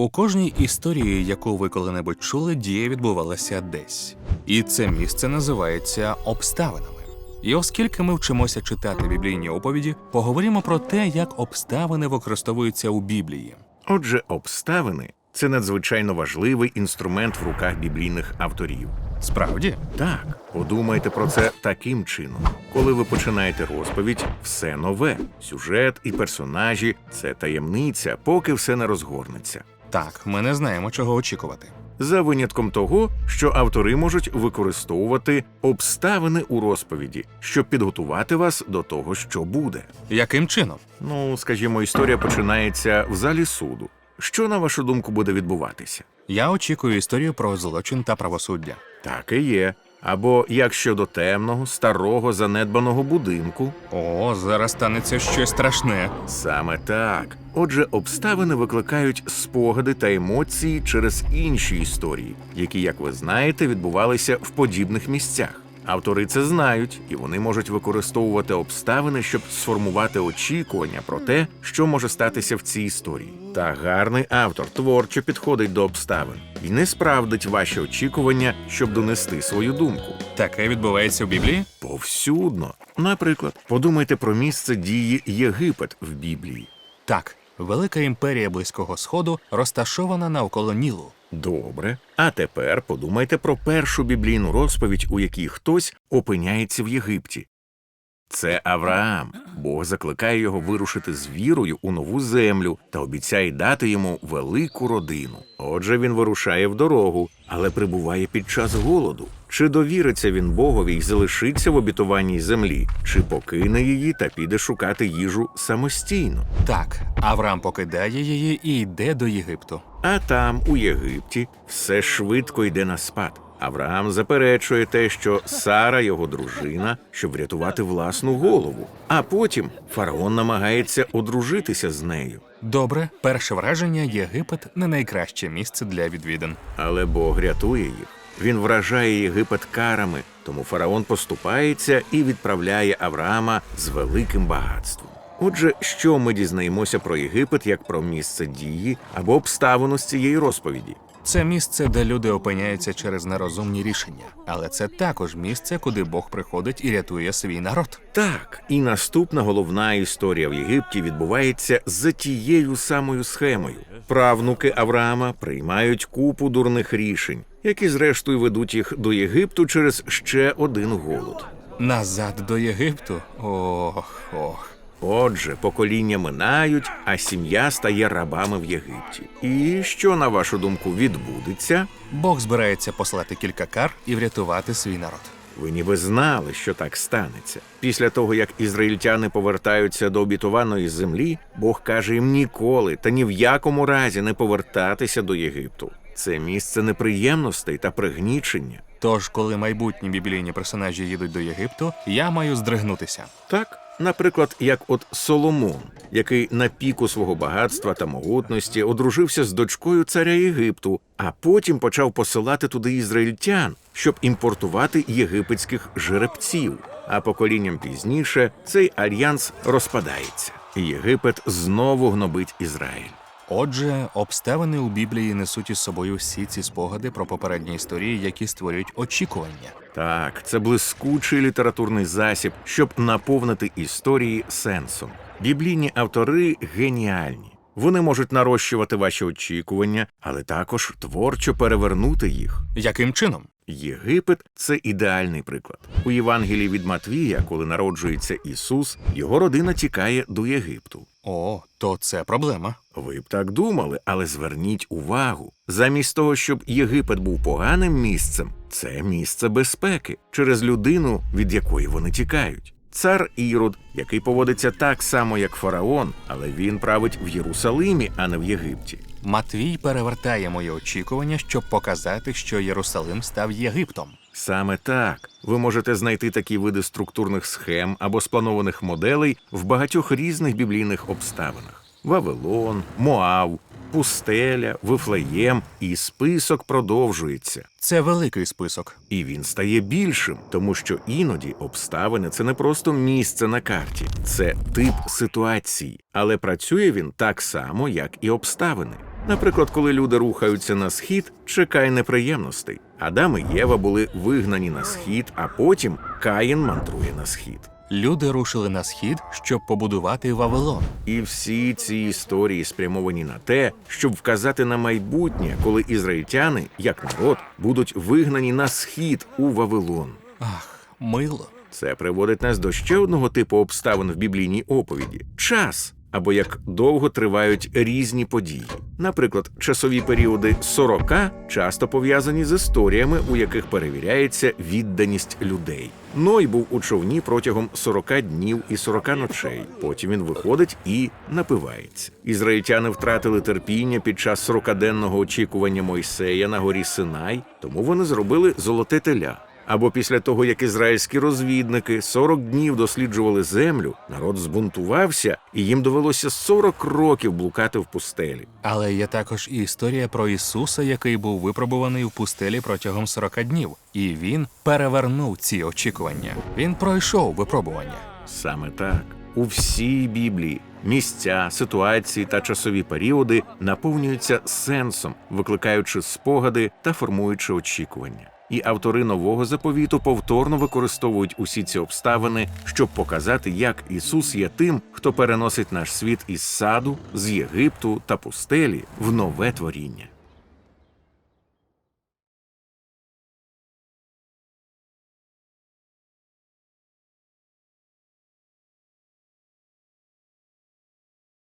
У кожній історії, яку ви коли-небудь чули, дія відбувалася десь. І це місце називається обставинами. І оскільки ми вчимося читати біблійні оповіді, поговоримо про те, як обставини використовуються у Біблії. Отже, обставини це надзвичайно важливий інструмент в руках біблійних авторів. Справді, Так, подумайте про це таким чином. Коли ви починаєте розповідь, все нове. Сюжет і персонажі це таємниця, поки все не розгорнеться. Так, ми не знаємо, чого очікувати. За винятком того, що автори можуть використовувати обставини у розповіді, щоб підготувати вас до того, що буде. Яким чином? Ну, скажімо, історія починається в залі суду. Що, на вашу думку, буде відбуватися? Я очікую історію про злочин та правосуддя. Так і є. Або як щодо темного, старого, занедбаного будинку. О, зараз станеться щось страшне. Саме так. Отже, обставини викликають спогади та емоції через інші історії, які, як ви знаєте, відбувалися в подібних місцях. Автори це знають, і вони можуть використовувати обставини, щоб сформувати очікування про те, що може статися в цій історії. Та гарний автор творчо підходить до обставин і не справдить ваші очікування, щоб донести свою думку. Таке відбувається в Біблії? Повсюдно. Наприклад, подумайте про місце дії Єгипет в Біблії. Так, велика імперія Близького Сходу розташована навколо Нілу. Добре. А тепер подумайте про першу біблійну розповідь, у якій хтось опиняється в Єгипті. Це Авраам. Бог закликає його вирушити з вірою у нову землю та обіцяє дати йому велику родину. Отже, він вирушає в дорогу, але прибуває під час голоду. Чи довіриться він Богові й залишиться в обітованій землі, чи покине її та піде шукати їжу самостійно? Так, Авраам покидає її і йде до Єгипту. А там, у Єгипті, все швидко йде на спад. Авраам заперечує те, що Сара його дружина, щоб врятувати власну голову. А потім фараон намагається одружитися з нею. Добре, перше враження Єгипет не найкраще місце для відвідин. Але Бог рятує їх. Він вражає Єгипет карами, тому фараон поступається і відправляє Авраама з великим багатством. Отже, що ми дізнаємося про Єгипет як про місце дії або обставину з цієї розповіді? Це місце, де люди опиняються через нерозумні рішення, але це також місце, куди Бог приходить і рятує свій народ. Так, і наступна головна історія в Єгипті відбувається за тією самою схемою. Правнуки Авраама приймають купу дурних рішень, які зрештою ведуть їх до Єгипту через ще один голод. Назад до Єгипту. Ох, ох. Отже, покоління минають, а сім'я стає рабами в Єгипті. І що, на вашу думку, відбудеться? Бог збирається послати кілька кар і врятувати свій народ. Ви ніби знали, що так станеться. Після того, як ізраїльтяни повертаються до обітованої землі, Бог каже їм ніколи та ні в якому разі не повертатися до Єгипту. Це місце неприємностей та пригнічення. Тож, коли майбутні біблійні персонажі їдуть до Єгипту, я маю здригнутися. Так, наприклад, як от Соломон, який на піку свого багатства та могутності одружився з дочкою царя Єгипту, а потім почав посилати туди ізраїльтян, щоб імпортувати єгипетських жеребців. А поколінням пізніше цей альянс розпадається, і Єгипет знову гнобить Ізраїль. Отже, обставини у Біблії несуть із собою всі ці спогади про попередні історії, які створюють очікування. Так, це блискучий літературний засіб, щоб наповнити історії сенсом. Біблійні автори геніальні. Вони можуть нарощувати ваші очікування, але також творчо перевернути їх. Яким чином? Єгипет це ідеальний приклад. У Євангелії від Матвія, коли народжується Ісус, його родина тікає до Єгипту. О, то це проблема. Ви б так думали, але зверніть увагу. Замість того, щоб Єгипет був поганим місцем, це місце безпеки через людину, від якої вони тікають. Цар Ірод, який поводиться так само, як фараон, але він править в Єрусалимі, а не в Єгипті. Матвій перевертає мої очікування, щоб показати, що Єрусалим став Єгиптом. Саме так ви можете знайти такі види структурних схем або спланованих моделей в багатьох різних біблійних обставинах: Вавилон, Моав, пустеля, Вифлеєм, і список продовжується. Це великий список. І він стає більшим, тому що іноді обставини це не просто місце на карті, це тип ситуації, але працює він так само, як і обставини. Наприклад, коли люди рухаються на схід, чекай неприємностей. Адам і Єва були вигнані на схід, а потім Каїн мандрує на схід. Люди рушили на схід, щоб побудувати Вавилон. І всі ці історії спрямовані на те, щоб вказати на майбутнє, коли ізраїльтяни, як народ, будуть вигнані на схід у Вавилон. Ах, мило. Це приводить нас до ще одного типу обставин в біблійній оповіді час. Або як довго тривають різні події. Наприклад, часові періоди 40 часто пов'язані з історіями, у яких перевіряється відданість людей. Ной був у човні протягом 40 днів і 40 ночей. Потім він виходить і напивається. Ізраїльтяни втратили терпіння під час 40-денного очікування Мойсея на горі Синай, тому вони зробили золоте теля. Або після того, як ізраїльські розвідники 40 днів досліджували землю, народ збунтувався, і їм довелося 40 років блукати в пустелі. Але є також і історія про Ісуса, який був випробуваний в пустелі протягом 40 днів, і він перевернув ці очікування. Він пройшов випробування. Саме так. У всій Біблії місця, ситуації та часові періоди наповнюються сенсом, викликаючи спогади та формуючи очікування. І автори нового заповіту повторно використовують усі ці обставини, щоб показати, як Ісус є тим, хто переносить наш світ із саду, з Єгипту та пустелі в нове творіння.